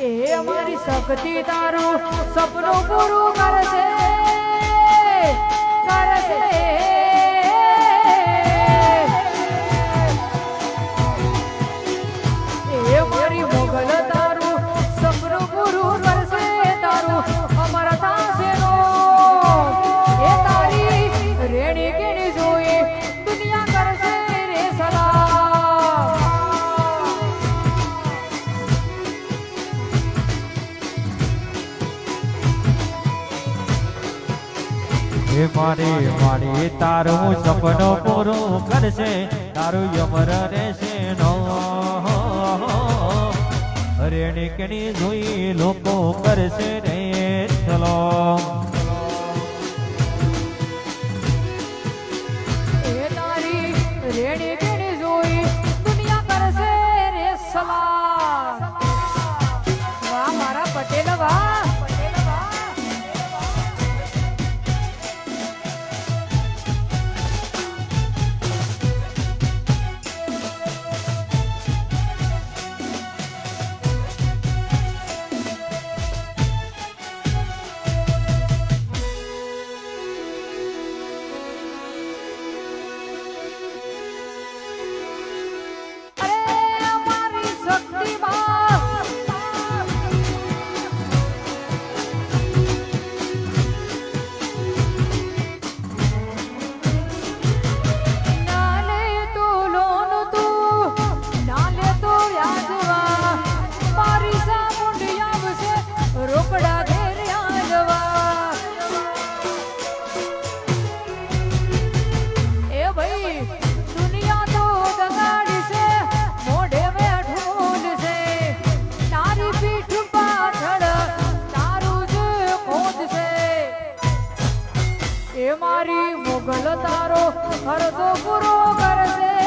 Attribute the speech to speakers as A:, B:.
A: એ અમારી શક્તિ તારું સપનું પૂરું કરશે. મારે
B: મારે તારું સપનો પૂરું કરશે, તારું યમર રહેશે રેણી રેણકની જોઈ લોકો કરશે રે ચલો.
A: એ મારી મોગલ તારો હરજો પૂરો કરશે.